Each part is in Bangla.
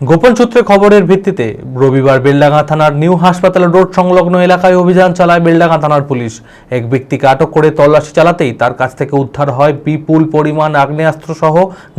গোপন সূত্রে খবরের ভিত্তিতে রবিবার বেলডাঙ্গা থানার নিউ হাসপাতাল রোড সংলগ্ন এলাকায় অভিযান চালায় বেলডাঙ্গা থানার পুলিশ। এক ব্যক্তিকে আটক করে তল্লাশি চালাতেই তার কাছ থেকে উদ্ধার হয় বিপুল পরিমাণ আগ্নেয়াস্ত্র সহ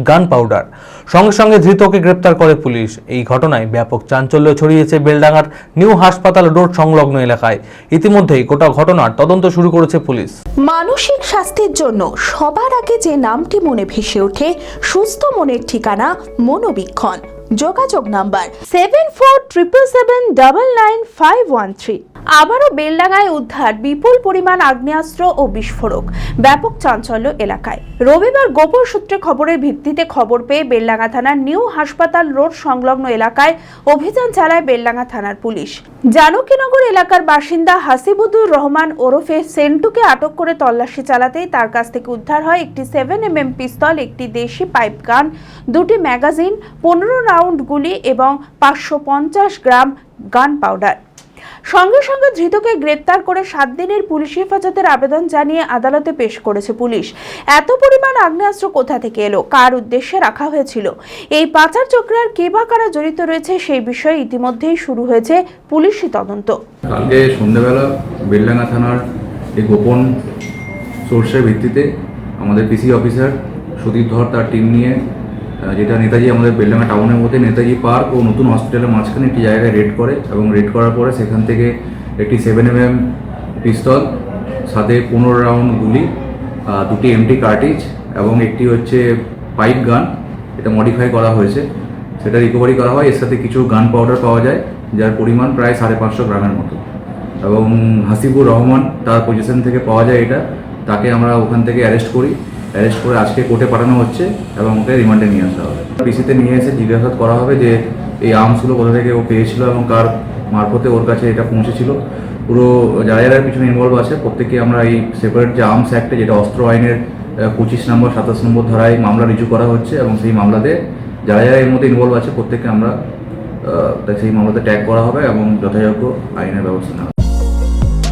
গান পাউডার সঙ্গে সঙ্গে ধৃতকে গ্রেপ্তার করে পুলিশ। এই ঘটনায় ব্যাপক চাঞ্চল্য ছড়িয়েছে বেলডাঙ্গার নিউ হাসপাতাল রোড সংলগ্ন এলাকায়। ইতিমধ্যেই গোটা ঘটনার তদন্ত শুরু করেছে পুলিশ। মানসিক স্বাস্থ্যের জন্য সবার আগে যে নামটি মনে ভেসে ওঠে, সুস্থ মনের ঠিকানা মনোবীক্ষণ। যোগাযোগ number seven four triple seven double nine five one three আবারও বেলডাঙ্গায় উদ্ধার, বিপুল পরিমাণ আগ্নেয়াস্ত্র ও বিস্ফোরক। ব্যাপক চাঞ্চল্য এলাকায়। রবিবার গোপন সূত্রে খবরের ভিত্তিতে খবর পেয়ে বেলডাঙ্গা থানার নিউ হাসপাতাল রোড সংলগ্ন এলাকায় অভিযান চালায় বেলডাঙ্গা থানার পুলিশ। জানকীনগর এলাকার বাসিন্দা হাসিবুদুর রহমান ওরফে সেন্টুকে আটক করে তল্লাশি চালাতেই তার কাছ থেকে উদ্ধার হয় একটি সেভেন এম পিস্তল, একটি দেশি পাইপ গান, দুটি ম্যাগাজিন, পনেরো রাউন্ড গুলি এবং পাঁচশো পঞ্চাশ গ্রাম গান পাউডার। সঙ্গে সঙ্গে ধৃতকে গ্রেপ্তার করে সাত দিনের পুলিশ হেফাজতের আবেদন জানিয়ে আদালতে পেশ করেছে পুলিশ। এত পরিমাণ আগ্নেয়াস্ত্র কোথা থেকে এলো? কার উদ্দেশ্যে রাখা হয়েছিল? এই পাচার চক্রের কে বা কারা জড়িত রয়েছে সেই বিষয়ে ইতিমধ্যেই শুরু হয়েছে পুলিশি তদন্ত। কালকে সন্ধ্যেবেলা বেলডাঙ্গা থানার এই গোপন সোর্সের ভিত্তিতে আমাদের পিসি অফিসার সুদীপ ধর তার টিম নিয়ে যেটা নেতাজি আমাদের বেলডাঙ্গা টাউনের মধ্যে, নেতাজি পার্ক ও নতুন হসপিটালের মাঝখানে একটি জায়গায় রেড করে এবং রেড করার পরে সেখান থেকে একটি সেভেন এম এম পিস্তল সাথে পনেরো রাউন্ড গুলি দুটি এমটি কার্টিজ এবং একটি হচ্ছে পাইপ গান এটা মডিফাই করা হয়েছে। সেটা রিকভারি করা হয়, এর সাথে কিছু গান পাউডার পাওয়া যায়, যার পরিমাণ প্রায় সাড়ে পাঁচশো গ্রামের মতো। এবং হাসিবুর রহমান তার পজিশন থেকে পাওয়া যায় এটা, তাকে আমরা ওখান থেকে অ্যারেস্ট করি। অ্যারেস্ট করে আজকে কোর্টে পাঠানো হচ্ছে এবং ওকে রিমান্ডে নিয়ে আসা হবে। পিসিতে নিয়ে এসে জিজ্ঞাসাবাদ করা হবে যে এই আর্মসগুলো কোথা থেকে ও পেয়েছিল এবং কার মারফতে ওর কাছে এটা পৌঁছেছিল। পুরো যারা যারা পিছনে ইনভলভ আছে। প্রত্যেকে আমরা এই সেপারেট যে আর্মস অ্যাক্টে যেটা অস্ত্র আইনের পঁচিশ নম্বর, সাতাশ নম্বর ধারায় মামলা রিজু করা হচ্ছে এবং সেই মামলাতে যারা যারা এর মধ্যে ইনভলভ আছে, প্রত্যেককে আমরা সেই মামলাতে ট্যাগ করা হবে এবং যথাযোগ্য আইনের ব্যবস্থা নেওয়া।